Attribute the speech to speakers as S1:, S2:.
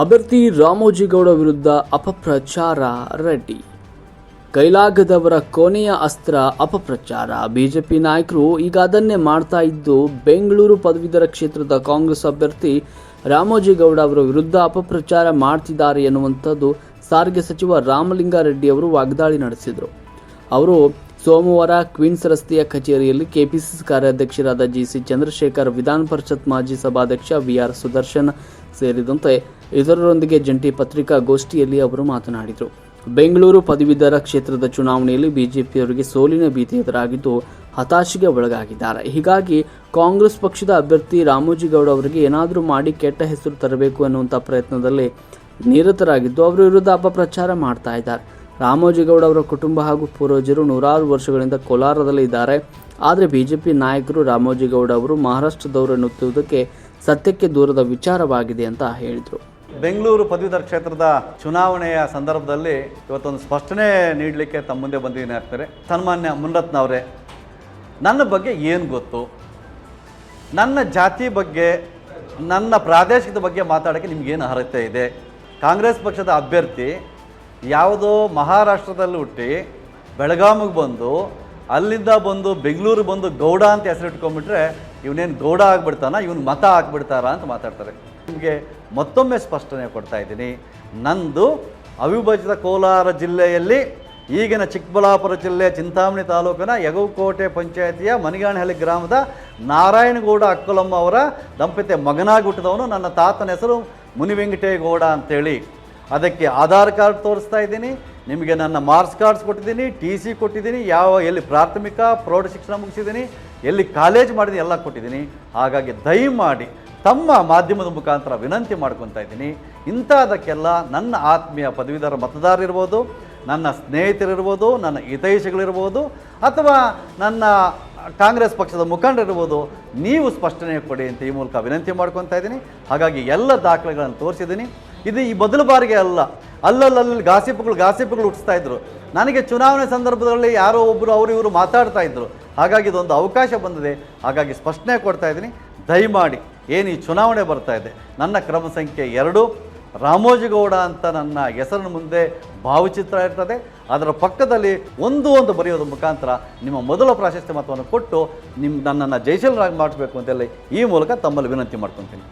S1: ಅಭ್ಯರ್ಥಿ ರಾಮೋಜಿಗೌಡ ವಿರುದ್ಧ ಅಪಪ್ರಚಾರ ರೆಡ್ಡಿ. ಕೈಲಾಗದವರ ಕೊನೆಯ ಅಸ್ತ್ರ ಅಪಪ್ರಚಾರ. ಬಿಜೆಪಿ ನಾಯಕರು ಈಗ ಅದನ್ನೇ ಮಾಡ್ತಾ ಇದ್ದು, ಬೆಂಗಳೂರು ಪದವೀಧರ ಕ್ಷೇತ್ರದ ಕಾಂಗ್ರೆಸ್ ಅಭ್ಯರ್ಥಿ ರಾಮೋಜಿಗೌಡ ಅವರ ವಿರುದ್ಧ ಅಪಪ್ರಚಾರ ಮಾಡ್ತಿದ್ದಾರೆ ಎನ್ನುವಂಥದ್ದು ಸಾರಿಗೆ ಸಚಿವ ರಾಮಲಿಂಗಾರೆಡ್ಡಿ ಅವರು ವಾಗ್ದಾಳಿ ನಡೆಸಿದರು. ಅವರು ಸೋಮವಾರ ಕ್ವೀನ್ಸ್ ರಸ್ತೆಯ ಕಚೇರಿಯಲ್ಲಿ ಕೆಪಿಸಿಸಿ ಕಾರ್ಯಾಧ್ಯಕ್ಷರಾದ ಜಿಸಿ ಚಂದ್ರಶೇಖರ್, ವಿಧಾನ ಪರಿಷತ್ ಮಾಜಿ ಸಭಾಧ್ಯಕ್ಷ ವಿಆರ್ ಸುದರ್ಶನ್ ಸೇರಿದಂತೆ ಇತರರೊಂದಿಗೆ ಜಂಟಿ ಪತ್ರಿಕಾಗೋಷ್ಠಿಯಲ್ಲಿ ಅವರು ಮಾತನಾಡಿದರು. ಬೆಂಗಳೂರು ಪದವೀಧರ ಕ್ಷೇತ್ರದ ಚುನಾವಣೆಯಲ್ಲಿ ಬಿಜೆಪಿಯವರಿಗೆ ಸೋಲಿನ ಭೀತಿ ಎದುರಾಗಿದ್ದು ಹತಾಶೆಗೆ ಒಳಗಾಗಿದ್ದಾರೆ. ಹೀಗಾಗಿ ಕಾಂಗ್ರೆಸ್ ಪಕ್ಷದ ಅಭ್ಯರ್ಥಿ ರಾಮೋಜಿಗೌಡ ಅವರಿಗೆ ಏನಾದರೂ ಮಾಡಿ ಕೆಟ್ಟ ಹೆಸರು ತರಬೇಕು ಅನ್ನುವಂಥ ಪ್ರಯತ್ನದಲ್ಲಿ ನಿರತರಾಗಿದ್ದು ಅವರ ವಿರುದ್ಧ ಅಪಪ್ರಚಾರ ಮಾಡ್ತಾ ಇದ್ದಾರೆ. ರಾಮೋಜಿಗೌಡ ಅವರ ಕುಟುಂಬ ಹಾಗೂ ಪೂರ್ವಜರು ನೂರಾರು ವರ್ಷಗಳಿಂದ ಕೋಲಾರದಲ್ಲಿ ಇದ್ದಾರೆ. ಆದರೆ ಬಿಜೆಪಿ ನಾಯಕರು ರಾಮೋಜಿಗೌಡ ಅವರು ಮಹಾರಾಷ್ಟ್ರದವರು ಎನ್ನುತ್ತಿರುವುದಕ್ಕೆ ಸತ್ಯಕ್ಕೆ ದೂರದ ವಿಚಾರವಾಗಿದೆ ಅಂತ ಹೇಳಿದರು.
S2: ಬೆಂಗಳೂರು ಪದವೀಧರ ಕ್ಷೇತ್ರದ ಚುನಾವಣೆಯ ಸಂದರ್ಭದಲ್ಲಿ ಇವತ್ತೊಂದು ಸ್ಪಷ್ಟನೆ ನೀಡಲಿಕ್ಕೆ ತಮ್ಮ ಮುಂದೆ ಬಂದಿದ್ದೀನಿ ಆಗ್ತಾರೆ ಸನ್ಮಾನ್ಯ ಮುನ್ರತ್ನವರೇ ನನ್ನ ಬಗ್ಗೆ ಏನು ಗೊತ್ತು? ನನ್ನ ಜಾತಿ ಬಗ್ಗೆ, ನನ್ನ ಪ್ರಾದೇಶಿಕದ ಬಗ್ಗೆ ಮಾತಾಡೋಕ್ಕೆ ನಿಮಗೇನು ಅರ್ಹತೆ ಇದೆ? ಕಾಂಗ್ರೆಸ್ ಪಕ್ಷದ ಅಭ್ಯರ್ಥಿ ಯಾವುದೋ ಮಹಾರಾಷ್ಟ್ರದಲ್ಲಿ ಹುಟ್ಟಿ ಬೆಳಗಾವಿಗೆ ಬಂದು, ಅಲ್ಲಿಂದ ಬಂದು ಬೆಂಗಳೂರು ಬಂದು ಗೌಡ ಅಂತ ಹೆಸರಿಟ್ಕೊಂಡ್ಬಿಟ್ರೆ, ಇವನೇನು ಗೌಡ ಆಗ್ಬಿಡ್ತಾನ, ಇವನು ಮತ ಹಾಕ್ಬಿಡ್ತಾರ ಅಂತ ಮಾತಾಡ್ತಾರೆ. ನಿಮಗೆ ಮತ್ತೊಮ್ಮೆ ಸ್ಪಷ್ಟನೆ ಕೊಡ್ತಾ ಇದ್ದೀನಿ. ನಂದು ಅವಿಭಜಿತ ಕೋಲಾರ ಜಿಲ್ಲೆಯಲ್ಲಿ ಈಗಿನ ಚಿಕ್ಕಬಳ್ಳಾಪುರ ಜಿಲ್ಲೆ ಚಿಂತಾಮಣಿ ತಾಲೂಕಿನ ಯಗವಕೋಟೆ ಪಂಚಾಯತಿಯ ಮನಿಗಾಣಹಳ್ಳಿ ಗ್ರಾಮದ ನಾರಾಯಣಗೌಡ ಅಕ್ಕಲಮ್ಮ ಅವರ ದಂಪತಿ ಮಗನಾಗಿ ಹುಟ್ಟಿದವನು ನನ್ನ ತಾತನ ಹೆಸರು ಮುನಿವೆಂಕಟೇಗೌಡ ಅಂತೇಳಿ. ಅದಕ್ಕೆ ಆಧಾರ್ ಕಾರ್ಡ್ ತೋರಿಸ್ತಾ ಇದ್ದೀನಿ. ನಿಮಗೆ ನನ್ನ ಮಾರ್ಕ್ಸ್ ಕಾರ್ಡ್ಸ್ ಕೊಟ್ಟಿದ್ದೀನಿ, ಟಿ ಸಿ ಕೊಟ್ಟಿದ್ದೀನಿ, ಯಾವ, ಎಲ್ಲಿ ಪ್ರಾಥಮಿಕ, ಪ್ರೌಢ ಶಿಕ್ಷಣ ಮುಗಿಸಿದ್ದೀನಿ, ಎಲ್ಲಿ ಕಾಲೇಜ್ ಮಾಡಿದ್ದೀನಿ ಎಲ್ಲ ಕೊಟ್ಟಿದ್ದೀನಿ. ಹಾಗಾಗಿ ದಯಮಾಡಿ ತಮ್ಮ ಮಾಧ್ಯಮದ ಮುಖಾಂತರ ವಿನಂತಿ ಮಾಡ್ಕೊತಾ ಇದ್ದೀನಿ. ಇಂಥದಕ್ಕೆಲ್ಲ ನನ್ನ ಆತ್ಮೀಯ ಪದವೀಧರ ಮತದಾರರಿರ್ಬೋದು ನನ್ನ ಸ್ನೇಹಿತರಿರ್ಬೋದು ನನ್ನ ಹಿತೈಷಿಗಳಿರ್ಬೋದು ಅಥವಾ ನನ್ನ ಕಾಂಗ್ರೆಸ್ ಪಕ್ಷದ ಮುಖಂಡರಿರ್ಬೋದು ನೀವು ಸ್ಪಷ್ಟನೆ ಕೊಡಿ ಅಂತ ಈ ಮೂಲಕ ವಿನಂತಿ ಮಾಡ್ಕೊತಾ ಇದ್ದೀನಿ. ಹಾಗಾಗಿ ಎಲ್ಲ ದಾಖಲೆಗಳನ್ನು ತೋರಿಸಿದ್ದೀನಿ. ಇದು ಈ ಮೊದಲ ಬಾರಿಗೆ ಅಲ್ಲ. ಅಲ್ಲಲ್ಲಲ್ಲಿ ಗಾಸಿಪ್ಗಳು ಗಾಸಿಪ್ಗಳು ಹುಟ್ಟಿಸ್ತಾ ಇದ್ರು. ನನಗೆ ಚುನಾವಣೆ ಸಂದರ್ಭದಲ್ಲಿ ಯಾರೋ ಒಬ್ಬರು ಅವರು ಇವರು ಮಾತಾಡ್ತಾ ಇದ್ರು. ಹಾಗಾಗಿ ಇದೊಂದು ಅವಕಾಶ ಬಂದಿದೆ. ಹಾಗಾಗಿ ಸ್ಪಷ್ಟನೆ ಕೊಡ್ತಾ ಇದ್ದೀನಿ. ದಯಮಾಡಿ ಏನು ಈ ಚುನಾವಣೆ ಬರ್ತಾ ಇದೆ? ನನ್ನ ಕ್ರಮ ಸಂಖ್ಯೆ ಎರಡು. ರಾಮೋಜಿಗೌಡ ಅಂತ ನನ್ನ ಹೆಸರಿನ ಮುಂದೆ ಭಾವಚಿತ್ರ ಇರ್ತದೆ. ಅದರ ಪಕ್ಕದಲ್ಲಿ ಒಂದು ಒಂದು ಬರೆಯೋದ್ರ ಮುಖಾಂತರ ನಿಮ್ಮ ಮೊದಲ ಪ್ರಾಶಸ್ತ್ಯ ಮತವನ್ನು ಕೊಟ್ಟು ನಿಮ್ಮ ನನ್ನನ್ನು ಜಯಶೀಲರಾಗಿ ಮಾಡಿಸ್ಬೇಕು ಅಂತೇಳಿ ಈ ಮೂಲಕ ತಮ್ಮಲ್ಲಿ ವಿನಂತಿ ಮಾಡ್ಕೊತೀನಿ.